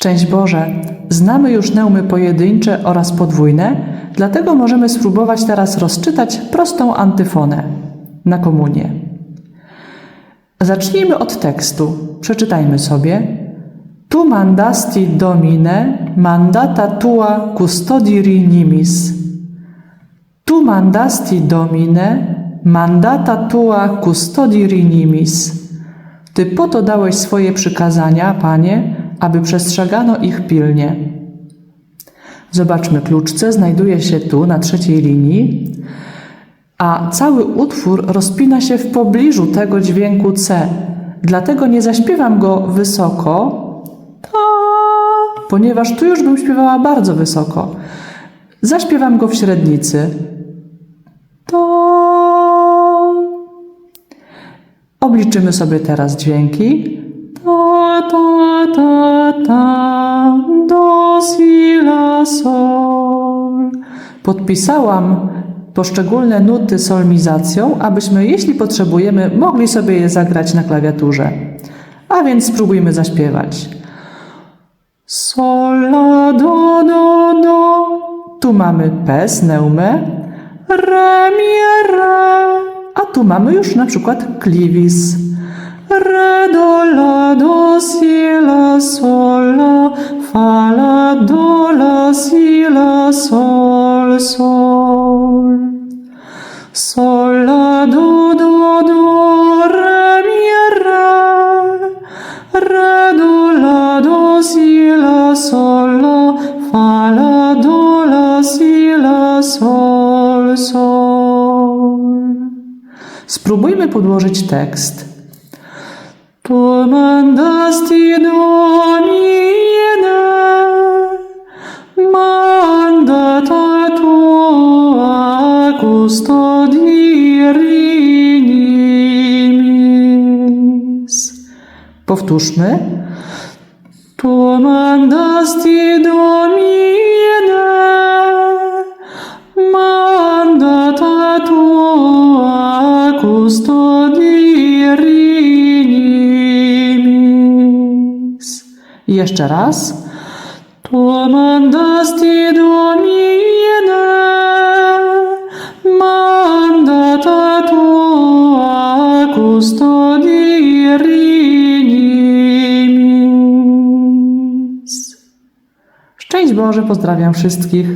Szczęść Boże, znamy już neumy pojedyncze oraz podwójne, dlatego możemy spróbować teraz rozczytać prostą antyfonę na komunię. Zacznijmy od tekstu. Przeczytajmy sobie. Tu mandasti domine mandata tua custodiri nimis. Tu mandasti domine mandata tua custodiri nimis. Ty po to dałeś swoje przykazania, Panie, aby przestrzegano ich pilnie. Zobaczmy, kluczce znajduje się tu na trzeciej linii, a cały utwór rozpina się w pobliżu tego dźwięku C. Dlatego nie zaśpiewam go wysoko, ta, ponieważ tu już bym śpiewała bardzo wysoko. Zaśpiewam go w średnicy. To. Obliczymy sobie teraz dźwięki. Ta, ta, ta, ta, do, si, la, sol. Podpisałam poszczególne nuty solmizacją, abyśmy, jeśli potrzebujemy, mogli sobie je zagrać na klawiaturze. A więc spróbujmy zaśpiewać. Sol, la, do, do, do. Tu mamy pes, neumę. Re, mi, re. A tu mamy już na przykład kliwis. Re, do, la, do, si, la, sol, la, fa, la, do, la, si, la, sol, sol. Sol, la, do, do, do, re, mi, re. Re, do, la, do, si, la, sol, la, fa, la, do, la, si, la, sol, sol. Spróbujmy podłożyć tekst. Powtórzmy. Tu mandasti domine, mandata tua custodiri I Jeszcze raz. Tu mandasti domine, mandata tua custodiri nimis. Szczęść Boże, pozdrawiam wszystkich.